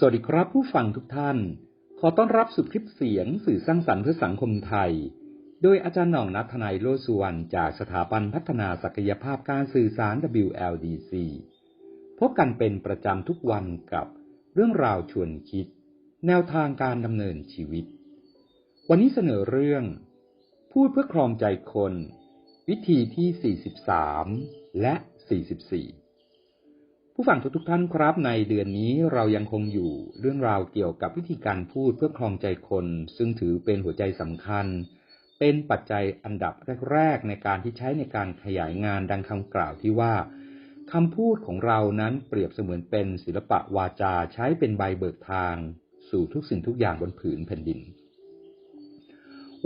สวัสดีครับผู้ฟังทุกท่าน ขอต้อนรับสู่คลิปเสียงสื่อสร้างสรรค์เพื่อสังคมไทย โดยอาจารย์หน่องนัทนายโลสุวรรณจากสถาบันพัฒนาศักยภาพการสื่อสาร WLDC พบกันเป็นประจำทุกวันกับเรื่องราวชวนคิด แนวทางการดำเนินชีวิต วันนี้เสนอเรื่อง พูดเพื่อครองใจคน วิธีที่ 43 และ 44 ผู้ฟังทุกๆท่านครับ ในเดือนนี้เรายังคงอยู่เรื่องราวเกี่ยวกับวิธีการพูดเพื่อครองใจคน ซึ่งถือเป็นหัวใจสำคัญ เป็นปัจจัยอันดับแรก ๆ ในการที่ใช้ในการขยายงานดังคำกล่าวที่ว่าคำพูดของเรานั้นเปรียบเสมือนเป็นศิลปะวาจาใช้เป็นใบเบิกทาง สู่ทุกสิ่งทุกอย่างบนผืนแผ่นดิน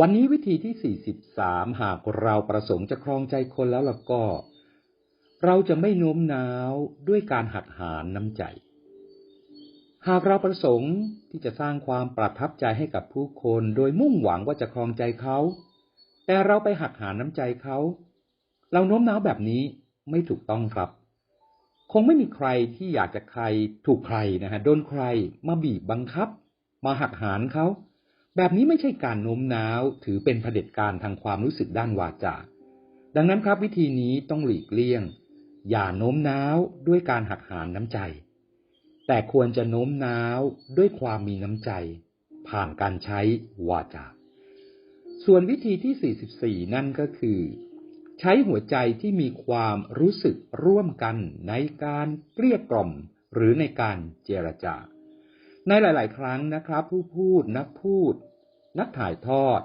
วันนี้วิธีที่ 43 หากเราประสงค์จะครองใจคนแล้วล่ะก็ เราจะไม่โน้มน้าวด้วยการหักหานน้ำใจ หากเราประสงค์ที่จะสร้างความประทับใจให้กับผู้คนโดยมุ่งหวังว่าจะครองใจเขา แต่เราไปหักหานน้ำใจเขา เราโน้มน้าวแบบนี้ไม่ถูกต้องครับ คงไม่มีใครที่อยากจะใครถูกใครนะฮะโดนใครมาบีบบังคับ มาหักหานเขาแบบนี้ไม่ใช่การโน้มน้าวถือเป็นเผด็จการทางความรู้สึกด้านวาจา ดังนั้นครับวิธีนี้ต้องหลีกเลี่ยง อย่าโน้มน้าวด้วยการหักหานน้ำใจ แต่ควรจะโน้มน้าวด้วยความมีน้ำใจ ผ่านการใช้วาจา ส่วนวิธีที่ 44 นั่นก็คือ ใช้หัวใจที่มีความรู้สึกร่วมกันในการเกลี้ยกล่อมหรือในการเจรจา ในหลาย ๆ ครั้งนะครับ ผู้พูดนักพูด นักถ่ายทอด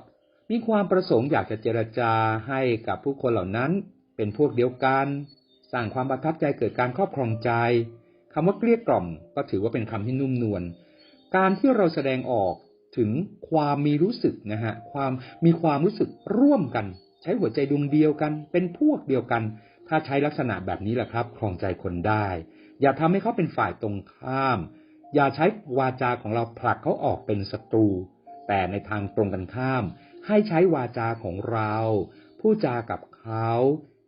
มีความประสงค์อยากจะเจรจาให้กับผู้คนเหล่านั้นเป็นพวกเดียวกัน สร้างความประทับใจเกิดการครอบครองใจคำว่าเกลี้ยกล่อม ก็ถือว่าเป็นคำที่นุ่มนวลการที่เราแสดงออกถึงความมีรู้สึกนะฮะความมีความรู้สึกร่วมกัน ใช้หัวใจดวงเดียวกัน เป็นพวกเดียวกัน ถ้าใช้ลักษณะแบบนี้แหละครับครองใจคนได้ อย่าทำให้เขาเป็นฝ่ายตรงข้าม อย่าใช้วาจาของเราผลักเขาออกเป็นศัตรู แต่ในทางตรงกันข้าม ให้ใช้วาจาของเราพูดจากับเขา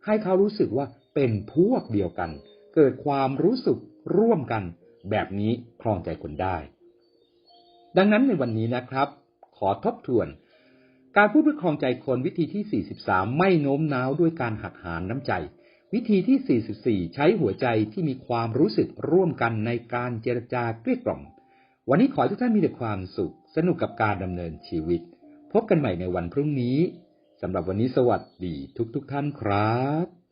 ให้เขารู้สึกว่า เป็นพวกเดียวกัน เกิดความรู้สึกร่วมกัน แบบนี้ครองใจคนได้ ดังนั้นในวันนี้นะครับ ขอทบทวน การพูดเพื่อครองใจคนวิธีที่ 43 ไม่โน้มน้าวด้วยการหักหานน้ำใจ วิธีที่ 44 ใช้หัวใจที่มีความรู้สึกร่วมกันในการเจรจาเกลี้ยกล่อม วันนี้ขอให้ทุกท่านมีแต่ความสุข สนุกกับการดำเนินชีวิต พบกันใหม่ในวันพรุ่งนี้สำหรับวันนี้สวัสดีทุกๆทท่านครับ